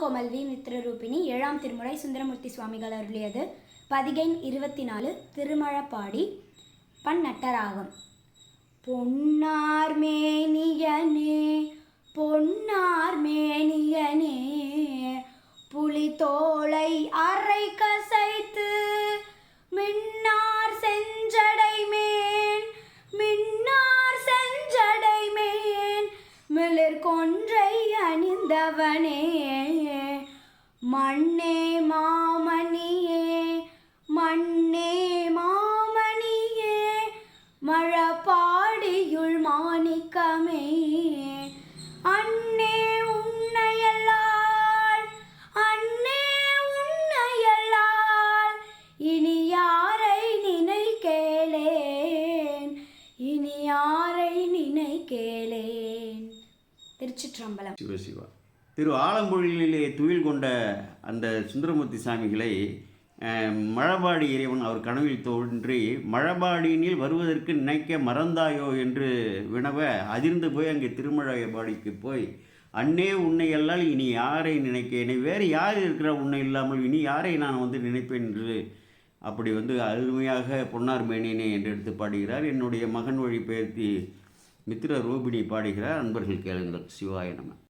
Komal we. மித்ரரூபிணி ஏழாம் திருமுறை சுந்தரமூர்த்தி சுவாமிகள் அருளியது. பதிகை இருபத்தி நாலு திருமழப்பாடி பன்னட்டராகம் பொன்னார் மேனியனே பொன்னார் மேனியனே புலித்தோளை அரை கச மிளிர் கொன்றை அணிந்தவனே. மண்ணே மாமணியே மண்ணே மாமணியே மழப்பாடியுள் மாணிக்கமே. அன்னே உன்னையல்லாள் அன்னே உன்னையல்லாள் இனி யாரை நினைக்கேலேன் இனி யாரை நினைக்கேலேன் திருச்சிற்றம்பலம். சிவசிவா திரு ஆலம்பொழிலே துயில் கொண்ட அந்த சுந்தரமூர்த்தி சாமிகளை மழபாடி இறைவன் அவர் கனவில் தோன்றி மழபாடியினில் வருவதற்கு நினைக்க மறந்தாயோ? என்று வினவ அதிர்ந்து போய் அங்கே திருமழபாடிக்கு போய் அன்னே உன்னை அல்லால் இனி யாரை நினைக்கேனே? வேறு யார் இருக்கிற உன்னை இல்லாமல்? இனி யாரை நான் வந்து நினைப்பேன்? என்று அப்படி வந்து அருமையாக பொன்னார் மேனினே என்று எடுத்து பாடுகிறார். என்னுடைய மகன் வழி பெயர்த்தி மித்திர ரூபிணி பாடுகிறார் அன்பர்கள் கேளுங்கள். சிவாய நம.